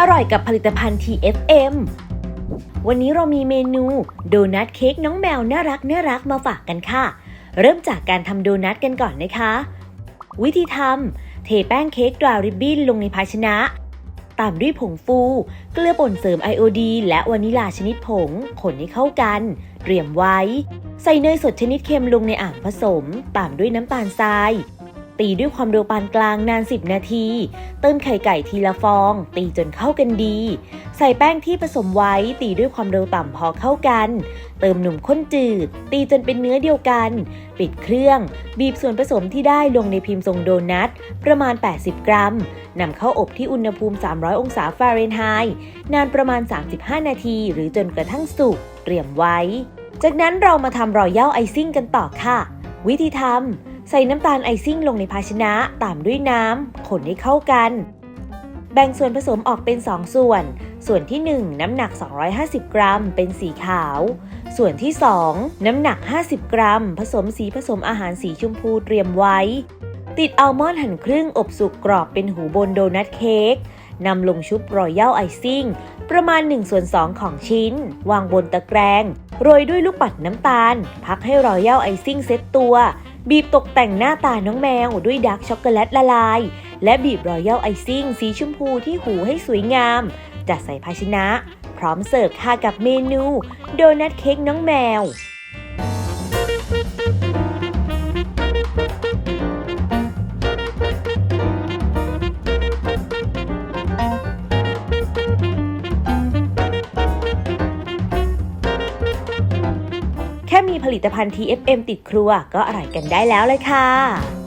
อร่อยกับผลิตภัณฑ์ TFM วันนี้เรามีเมนูโดนัทเค้กน้องแมวน่ารักน่ารักมาฝากกันค่ะ เริ่มจากการทำโดนัทกันก่อนนะคะ วิธีทำเทแป้งเค้กดราริบบิ้นลงในภาชนะ ตามด้วยผงฟู เกลือป่นเสริมไอโอดีและวานิลาชนิดผง คนให้เข้ากัน เตรียมไว้ ใส่เนยสดชนิดเค็มลงในอ่างผสม ตามด้วยน้ำตาลทราย ตีด้วยความเร็วปานกลางนาน 10 นาที เติมไข่ไก่ทีละฟอง ตีจนเข้ากันดี ใส่แป้งที่ผสมไว้ ตีด้วยความเร็วต่ำพอเข้ากัน เติมหนุ่มข้นจืด ตีจนเป็นเนื้อเดียวกัน ปิดเครื่อง บีบส่วนผสมที่ได้ลงในพิมพ์ทรงโดนัท ประมาณ 80 กรัมนำเข้าอบที่อุณหภูมิ 300 องศาฟาเรนไฮต์นานประมาณ 35 นาที หรือจนกระทั่งสุกเตรียมไว้ จากนั้นเรามาทำรอยัลไอซิ่งกันต่อค่ะ วิธีทำ ใส่น้ำตาลไอซิ่งลงในภาชนะตามด้วยน้ำ คนให้เข้ากัน แบ่งส่วนผสมออกเป็น 2 ส่วน ส่วนที่ 1 น้ำหนัก 250 กรัม เป็นสีขาว ส่วนที่ 2 น้ำหนัก 50 กรัม ผสมสีผสมอาหารสีชมพูเตรียมไว้ ติดอัลมอนด์หั่นครึ่งอบสุกกรอบเป็นหูบนโดนัทเค้กนำลงชุบรอยัลไอซิ่งประมาณ1ส่วน2ของชิ้น วางบนตะแกรง โรยด้วยลูกปัดน้ำตาล พักให้รอยัลไอซิ่งเซ็ตตัว บีบตกแต่งหน้าตาน้องแมวด้วยดาร์กช็อกโกแลตละลาย และบีบรอยัลไอซิ่งสีชมพูที่หูให้สวยงาม จัดใส่ภาชนะ พร้อมเสิร์ฟค่ะกับเมนู โดนัทเค้กน้องแมว แค่มีผลิตภัณฑ์ TFM ติดครัวก็อร่อยกันได้แล้วเลยค่ะ